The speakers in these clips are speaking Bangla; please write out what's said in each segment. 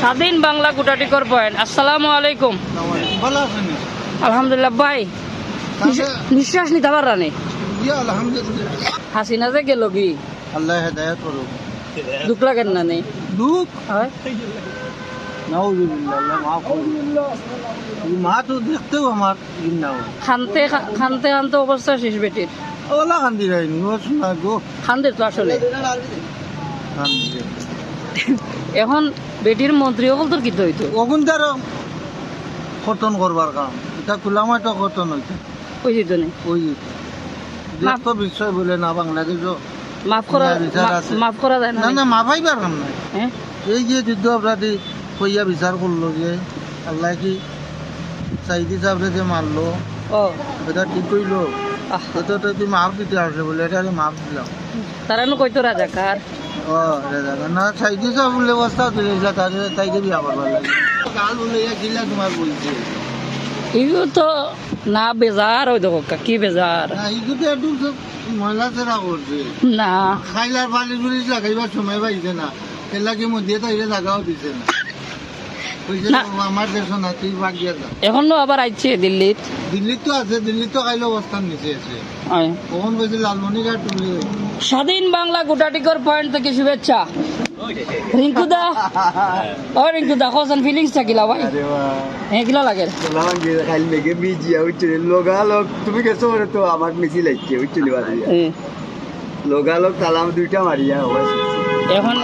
স্বাধীন বাংলা গুটাটিকর পয়েন্ট। আসসালামু আলাইকুম। আলহামদুলিল্লাহ ভাই। নিঃশ্বাস নিতে পার রানি? হাসিনা যে গেল কি? আল্লাহ হেদায়ত করুক। দুঃখ লাগেন না নেই দুঃখ? হয়? নাউজুবিল্লাহ আল্লাহ মাফ করুক। এই মা তো দেখতেও আমার খানতে খানতে খানতে অবস্থা শেষ বেটির। ওলা কান্দি রাইনি ও শোনা গো। খান্দে তো আসলে। এখন বেটির মন্ত্রী সকল তোর কি হইতো অগুন তার খতন করবার কাম এটা তো খতন হইতে ওই যেত নেই ওই দেশ তো বিষয় বলে না বাংলাদেশ মাফ করা। মাফ করা যায় না না না মা ভাইবার কাম নাই। হ্যাঁ? এই যে যুদ্ধ অপরাধী কইয়া বিচার করল যে আল্লাহ কি সাইদি সাহেবরে যে মারলো এটা ঠিক কইলো? তো তুই মাফ দিতে আসে বলে এটা মাফ দিলাম। তারা কইতো রাজাকার। ও রেজা না সাইদি সাহেব বলে অবস্থা তুলে যা তাদের তাইকে বিয়া করবার লাগে কাল বলে ইয়া কিলা তোমার বলছে। এগুলো তো না বেজার ওই দেখো কি বেজার? একটু সব ময়লা চেরা করছে। না। খাইলার বালি গুলিস লাগাইবার সময় পাইছে না। এর লাগে মধ্যে তাইলে লাগাও দিছে না। এখনও আবার আইছে দিল্লিত? দিল্লিত তো আছে দিল্লিত তো খাইলে অবস্থান নিচে আছে। কখন কইছে লালমনিরহাট তুলে স্বাধীন বাংলা গোটাটিকর পয়েন্ট থেকে শুভেচ্ছা। রিঙ্কুদা ও রিঙ্কুদা কোসন ফিলিংস থাকিলা ভাই। হ্যাঁ কিলা লাগে? খালি মেঘে বিজি উঠছে লোগালক তুমি গেছো তো আমার মিছিল আসছে উঠছিল লোগালক তালাম দুইটা মারিয়া এখন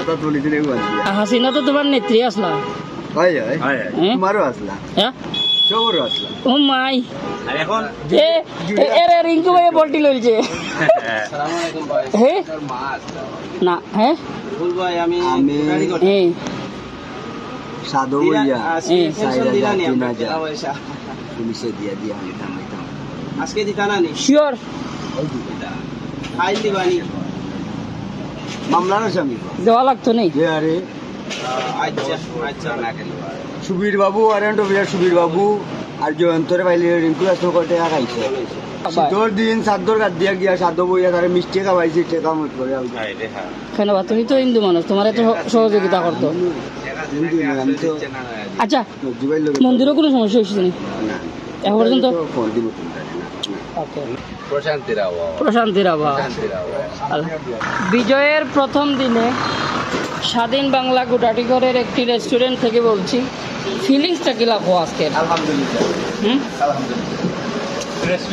হাসিনা তো তোমার নেত্রী আসলা হয় হয়। হ্যাঁ? তোমারও আসলা হ্যাঁ সবরও আসলা ও মাই। আর এখন এ এ- এ রিঙ্কু ভাই বলটি লইছে। হে? না হ্যাঁ আমি এ সাধু বইয়া এ সাইরা যা তিন হাজার। পুলিশে দিয়া দিয়া আমি থামাইতাম আজকে দিতা না নি? শিওর ফাইল দিবানি মামলার স্বামী দেওয়া লাগতো নেই আরে? আচ্ছা আচ্ছা। সুবীর আর এন্ড বিরাট সুবীর বাবু আর জয়ন্তরে পাইলে রিঙ্কু আসতো কটে খাইছে শীতর দিন সাদ্দর কাট দিয়া গিয়া সাদ্দ বইয়া তারে মিষ্টি খাওয়াইছে টেকা মত করে কেন বা তুমি তো হিন্দু মানুষ তোমার তো সহযোগিতা করতো। আচ্ছা মন্দিরও কোনো সমস্যা হয়েছে না এখন পর্যন্ত? প্রশান্তির আবহাওয়া। বিজয়ের প্রথম দিনে স্বাধীন বাংলা গুটাটিগড়ের একটি রেস্টুরেন্ট থেকে বলছি ফিলিংসটা কি লাগবো আজকে আলহামদুলিল্লাহ। হুম? আলহামদুলিল্লাহ।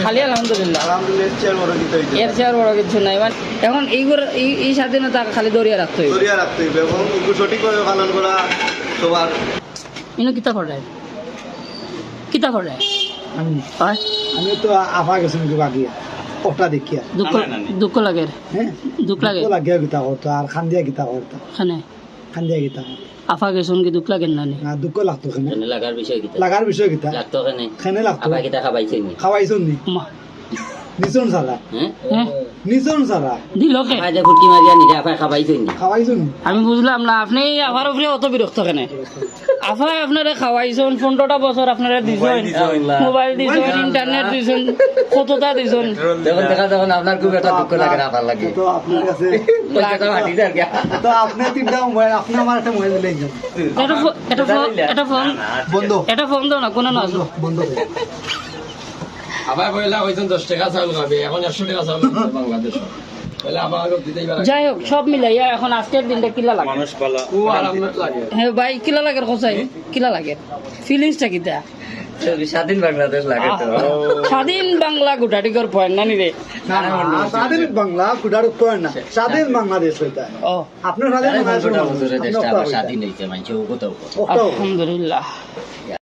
খালি আলহামদুলিল্লাহ। আলহামদুলিল্লাহ চেয়ার বড় এর কিছু নাই। মানে এখন এইগুলো এই স্বাধীনতা খালি দরিয়া রাখতে হইবে। দরিয়া রাখতে হইবে এবং সঠিকভাবে পালন করা সবার ইনো কিতা করে কিতা করে আমি তো আফা গেছি নাকি বাগিয়া। ওটা দেখিয়া। দুঃখ দুঃখ লাগে। হ্যাঁ? দুঃখ লাগে। লাগিয়া গীতা করতো আর খান্দিয়া গীতা করতো খানে। খান্দিয়া গীতা আফা গেছুন কি দুঃখ লাগে না নি দুঃখ লাগতো খানে। লাগার বিষয় কিতা। লাগার বিষয় গীতা লাগতো কেনে খানে লাগতো। আবার কিতা খাবাইছে নি? খাওয়াইছো নি? মা। নিচন সারা নিচন সারা দিল কে? যে ফুটকি মারিয়া নিজে আবার খাবাইছে নি? খাওয়াইছো আমি বুঝলাম না আপনি আফার উপরে অত বিরক্ত কেন? আফাই আপনারা খাওয়াইছেন পনেরোটা বছর আপনারা দিছেন মোবাইল দিছেন ইন্টারনেট দিছেন কতটা দিছেন যখন দেখা যখন আপনার খুব একটা দুঃখ লাগে না ভালো লাগে। তো আপনার কাছে তো আপনি তিনটা মোবাইল আপনি আমার একটা মোবাইল দিলেন এটা এটা ফোন এটা ফোন বন্ধ এটা ফোন দাও না কোনো না বন্ধ। বন্ধ। আবার বইলা হইছেন দশ টাকা চাউল খাবে এখন একশো টাকা চাউল বাংলাদেশ। বলে আবার দিতেই পারে যাই হোক সব মিলাইয়া এখন আজকের দিনটা কিলা লাগে? ও হ্যাঁ ভাই কিলা লাগে কোথায় কিলা লাগে? ফিলিংসটা কিতা স্বাধীন বাংলাদেশ লাগে তো। স্বাধীন বাংলা গুটাটিকর পয়েন্ট নানি রে? না না স্বাধীন বাংলা কুডার উপর না স্বাধীন বাংলাদেশ হইতা ও। আপনার স্বাধীন বাংলাদেশ কোথাও ওটাও আলহামদুলিল্লাহ।